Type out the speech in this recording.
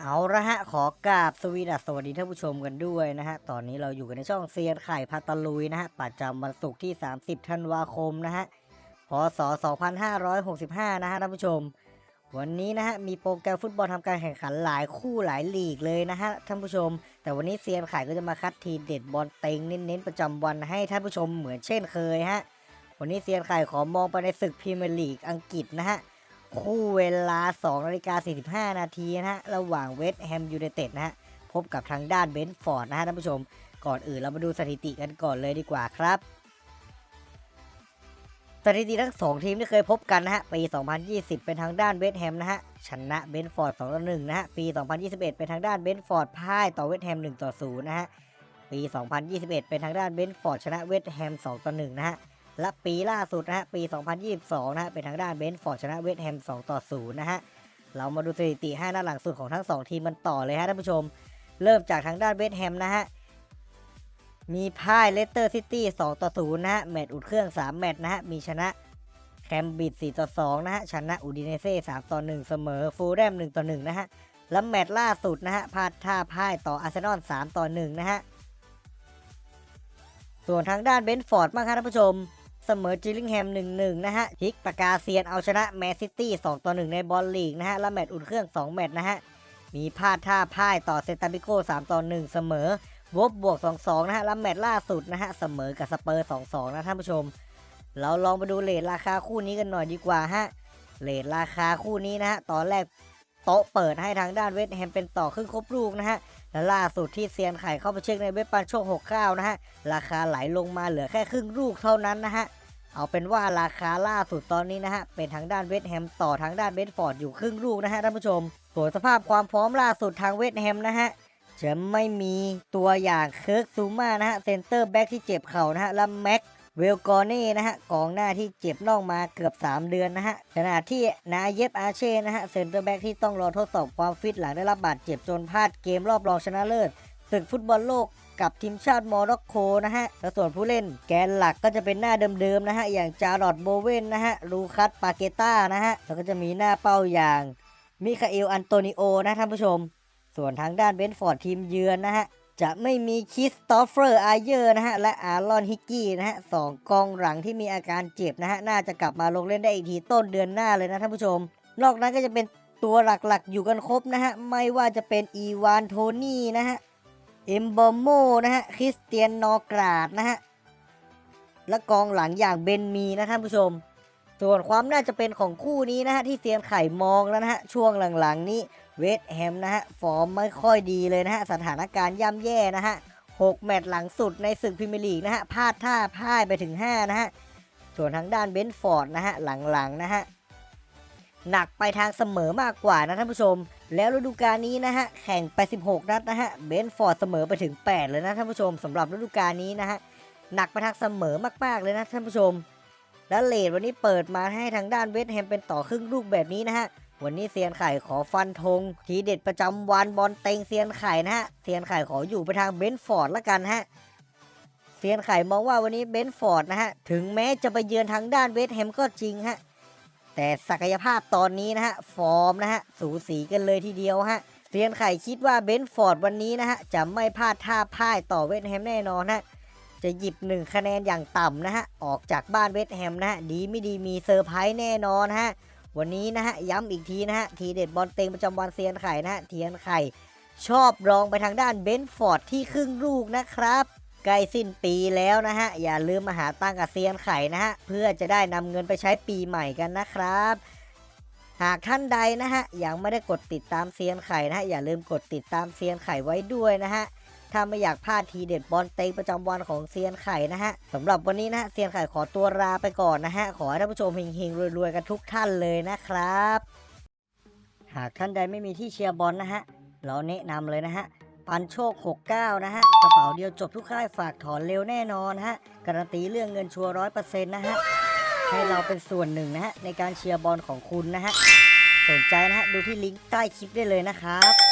เอาละฮะ ขอกราบสวีดัสสวัสดีท่านผู้ชมกันด้วยนะฮะ ตอนนี้เราอยู่กันในช่องเซียนไข่พัตะลุยนะฮะ ประจำวันศุกร์ที่ 30 ธันวาคมนะฮะ พศ 2565 นะฮะท่านผู้ชม วันนี้นะฮะ มีโปรแกรมฟุตบอลทำการแข่งขันหลายคู่หลายลีกเลยนะฮะท่านผู้ชม แต่วันนี้เซียนไข่ก็จะมาคัดทีเด็ดบอลเต็งเน้นๆประจำวันให้ท่านผู้ชมเหมือนเช่นเคยฮะ วันนี้เซียนไข่ขอมองไปในศึกพรีเมียร์ลีกอังกฤษนะฮะ คู่เวลา2นาฬิกา45 นาทีนะฮะ ระหว่างเวสต์แฮมยูไนเต็ดนะฮะ พบกับทางด้านเบนฟอร์ดนะฮะท่านผู้ชม ก่อนอื่นเรามาดูสถิติกันก่อนเลยดีกว่าครับ สถิติทั้ง 2 ทีมที่เคยพบกันนะฮะ ปี 2020 เป็นทางด้านเวสต์แฮมนะฮะ ชนะเบนฟอร์ด2ต่อ1นะฮะ ปี 2021 เป็นทางด้านเบนฟอร์ดพ่ายต่อเวสต์แฮม1ต่อ0นะฮะ ปี 2021 เป็นทางด้านเบนฟอร์ดชนะเวสต์แฮม2ต่อ1นะฮะ และปีล่าสุดนะฮะปี 2022 นะฮะเป็นทางด้านเบนฟอร์ดชนะเวสต์แฮม 2 ต่อ 0 นะฮะ เรามาดูสถิติ 5น้าหลังสุดของทั้ง 2 ทีมกันต่อเลยฮะท่านผู้ชม เริ่มจากทางด้านเวสต์แฮมนะฮะ มีพ่ายเลสเตอร์ซิตี้ 2 ต่อ 0 นะฮะ แมตช์อุ่นเครื่อง 3 แมตช์นะฮะ มีชนะแคมบิด 4 ต่อ 2 นะฮะ ชนะอูดิเนเซ่ 3 ต่อ 1 เสมอ ฟูลแรม1 ต่อ 1 นะฮะ และแมตช์ล่าสุดนะฮะพลาดท่าพ่ายต่ออาร์เซนอล 3 ต่อ 1 นะฮะ ส่วนทางด้านเบนฟอร์ดบ้างครับท่านผู้ชม เสมอจิลลิงแฮม 1-1 นะฮะฮิกปากกาเซียนเอาชนะแมนซิตี้2ต่อ1ในบอลลีกนะฮะ และแมตช์อุ่นเครื่อง 2 แมตช์นะฮะ มีพลาดท่าพ่ายต่อเซตาบิโก้3ต่อ1เสมอวบบวก 2-2 นะฮะ และแมตช์ล่าสุดนะฮะ เสมอกับสเปอร์ 2-2 นะท่านผู้ชม เราลองไปดูเลทราคาคู่นี้กันหน่อยดีกว่าฮะ เลทราคาคู่นี้นะฮะ ตอนแรกโต๊ะเปิดให้ทางด้านเวสต์แฮมเป็นต่อครึ่งครบลูกนะฮะ และล่าสุดที่เซียนไข่เข้าไปเช็คในเว็บปันโชค69 นะฮะ ราคาไหลลงมาเหลือแค่ครึ่งลูกเท่านั้นนะฮะ เอาเป็นว่าราคาล่าสุดตอนนี้นะฮะ เป็นทางด้านเวสแฮมต่อทางด้านเบนฟอร์ดอยู่ครึ่งลูกนะฮะท่านผู้ชมส่วนสภาพความพร้อมล่าสุดทางเวสแฮมนะฮะจะไม่มีตัวอย่างเคิร์กซูมานะฮะเซนเตอร์แบ็กที่เจ็บเข่านะฮะและแม็ก เวลกอร์เน่นะฮะกองหน้าที่เจ็บน่องมาเกือบ 3 เดือนนะฮะขณะที่นาเยบอาเช่นะฮะเซนเตอร์แบ็กที่ต้องรอทดสอบความฟิตหลังได้รับบาดเจ็บจนพลาดเกมรอบรองชนะเลิศศึกฟุตบอลโลกกับทีมชาติโมร็อกโกนะฮะและส่วนผู้เล่นแกนหลักก็จะเป็นหน้าเดิมๆนะฮะ อย่างจารอดโบเวนนะฮะ ลูคัส ปาเกต้านะฮะ แล้วก็จะมีหน้าเป้าอย่างมิคาเอล อันโตนิโอนะท่านผู้ชม ส่วนทางด้านเบนฟอร์ดทีมเยือนนะฮะ จะไม่มีคริสตอฟเฟอร์อาเยอร์นะฮะ และอารอนฮิกกี้นะฮะสองกองหลังที่มีอาการเจ็บนะฮะ น่าจะกลับมาลงเล่นได้อีกทีต้นเดือนหน้าเลยนะท่านผู้ชม นอกนั้นก็จะเป็นตัวหลักๆ อยู่กันครบนะฮะ ไม่ว่าจะเป็นอีวานโทนี่นะฮะ เอ็มบอมโมนะฮะ คริสเตียนนอกราดนะฮะ และกองหลังอย่างเบนมีนะท่านผู้ชม ส่วนความน่าจะเป็นของคู่นี้นะฮะที่เซียนไข่มองแล้วนะฮะช่วงหลังๆนี้เวสแฮมนะฮะฟอร์มไม่ค่อยดีเลยนะฮะสถานการณ์ย่ำแย่นะฮะ6แมตช์หลังสุดในศึกพรีเมียร์ลีกนะฮะพลาดท่าพ่ายไปถึง 5 นะฮะ ส่วนทางด้านเบนฟอร์ดนะฮะหลังๆนะฮะหนักไปทางเสมอมากกว่านะท่านผู้ชม แล้วฤดูกาลนี้นะฮะแข่งไป 16 นัดนะฮะเบนฟอร์ดเสมอไปถึง 8 เลยนะท่านผู้ชมสำหรับฤดูกาลนี้นะฮะหนักไปทางเสมอมากๆเลยนะท่านผู้ชม แล้วเลดวันนี้เปิดมาให้ทางด้านเวสแฮมเป็นต่อครึ่งลูกแบบนี้นะฮะวันนี้เซียนไข่ขอฟันธงทีเด็ดประจำวันบอลเต็งเซียนไข่นะฮะเซียนไข่ขออยู่ไปทางเบนฟอร์ดละกันฮะเซียนไข่มองว่าวันนี้เบนฟอร์ดนะฮะถึงแม้จะไปเยือนทางด้านเวสแฮมก็จริงฮะแต่ศักยภาพตอนนี้นะฮะฟอร์มนะฮะสูสีกันเลยทีเดียวฮะเซียนไข่คิดว่าเบนฟอร์ดวันนี้นะฮะจะไม่พลาดท่าพ่ายต่อเวสแฮมแน่นอนฮะ จะหยิบหนึ่งคะแนนอย่างต่ำนะฮะ ออกจากบ้านเวสแฮมนะฮะ ดีไม่ดีมีเซอร์ไพรส์แน่นอนฮะ วันนี้นะฮะ ย้ำอีกทีนะฮะ ทีเด็ดบอลเต็งประจำวันเซียนไข่นะฮะ เทียนไข่ ชอบรองไปทางด้านเบนฟอร์ดที่ครึ่งลูกนะครับใกล้สิ้นปีแล้วนะฮะ อย่าลืมมาหาตั้งกับเซียนไข่นะฮะ เพื่อจะได้นำเงินไปใช้ปีใหม่กันนะครับหากท่านใดนะฮะยังไม่ได้กดติดตามเซียนไข่นะฮะอย่าลืมกดติดตามเซียนไข่ไว้ด้วยนะฮะ ถ้าไม่อยากพลาดทีเด็ดบอลเต็งประจำวันของเซียนไข่นะฮะสำหรับวันนี้นะฮะเซียนไข่ขอตัวลาไปก่อนนะฮะขอให้ท่านผู้ชมเฮงๆรวยๆกันทุกท่านเลยนะครับ หากท่านใดไม่มีที่เชียร์บอลนะฮะเราแนะนำเลยนะฮะปันโชค 69 นะฮะ กระเป๋าเดียวจบทุกค่ายฝากถอนเร็วแน่นอนฮะ การันตีเรื่องเงินชัวร้อยเปอร์เซ็นต์นะฮะ ให้เราเป็นส่วนหนึ่งนะฮะ ในการเชียร์บอลของคุณนะฮะ สนใจนะฮะ ดูที่ลิงก์ใต้คลิปได้เลยนะครับ